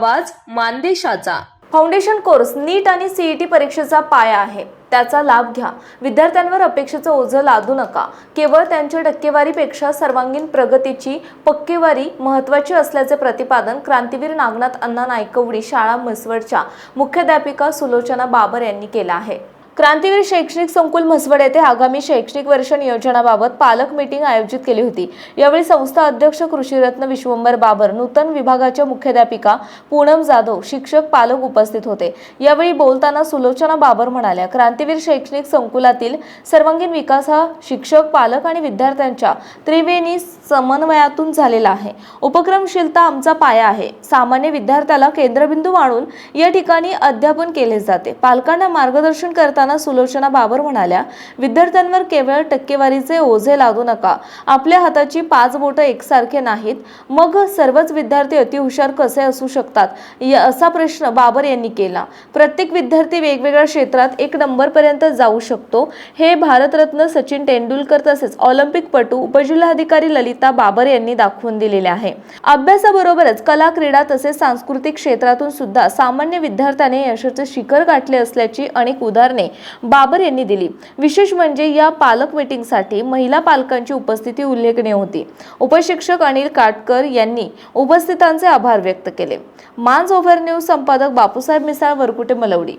आवाज मानदेशाचा. Foundation course नीट आणि CET परीक्षेचा पाया आहे. त्याचा लाभ घ्या. विद्यार्थ्यांवर अपेक्षेचं ओझं लादू नका. केवळ त्यांच्या टक्केवारीपेक्षा सर्वांगीण प्रगतीची पक्केवारी महत्त्वाची असल्याचे प्रतिपादन क्रांतीवीर नागनाथ अण्णा नायकवडी शाळा म्हसवडच्या मुख्याध्यापिका सुलोचना बाबर यांनी केलं आहे. क्रांतीवीर शैक्षणिक संकुल म्हसवड येथे आगामी शैक्षणिक वर्ष नियोजनाबाबत पालक मीटिंग आयोजित केली होती. यावेळी संस्था अध्यक्ष कृषीरत्न विश्वंभर बाबर नूतन विभागाच्या मुख्याध्यापिका पूनम जाधव शिक्षक पालक उपस्थित होते. यावेळी बोलताना सुलोचना बाबर म्हणाल्या क्रांतीवीर शैक्षणिक संकुलातील सर्वांगीण विकास हा शिक्षक पालक आणि विद्यार्थ्यांच्या त्रिवेणी समन्वयातून झालेला आहे. उपक्रमशीलता आमचा पाया आहे. सामान्य विद्यार्थ्याला केंद्रबिंदू मानून या ठिकाणी अध्यापन केले जाते. पालकांना मार्गदर्शन करता करताना सुलोचना बाबर म्हणाल्या विद्यार्थ्यांवर केवळ टक्केवारीचे ओझे लादू नका. आपल्या हाताची पाच बोटं एकसारखे नाहीत. मग सर्वच विद्यार्थी अतिहुशार कसे असू शकतात? या- असा प्रश्न बाबर यांनी केला. प्रत्येक विद्यार्थी वेगवेगळ्या क्षेत्रात एक नंबरपर्यंत जाऊ शकतो. हे भारतरत्न सचिन तेंडुलकर तसेच ऑलिम्पिकपटू उपजिल्हाधिकारी ललिता बाबर यांनी दाखवून दिलेले आहे. अभ्यासाबरोबरच कला क्रीडा तसेच सांस्कृतिक क्षेत्रातून सुद्धा सामान्य विद्यार्थ्याने यशाचे शिखर गाठले असल्याची अनेक उदाहरणे बाबर यांनी दिली. विशेष म्हणजे या पालक मीटिंगसाठी महिला पालकांची उपस्थिती उल्लेखनीय होती. उपशिक्षक अनिल काटकर यांनी उपस्थितांचे आभार व्यक्त केले. मांज ओव्हर न्यूज संपादक बापूसाहेब मिसाळ वरकुटे मलवडी.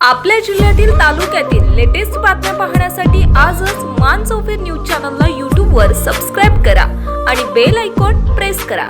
आपल्या जिल्ह्यातील तालुक्यातील लेटेस्ट बातम्या पाहण्यासाठी आजच मान चौफेर न्यूज चॅनलला यूट्यूबवर सबस्क्राईब करा आणि बेल आयकॉन प्रेस करा.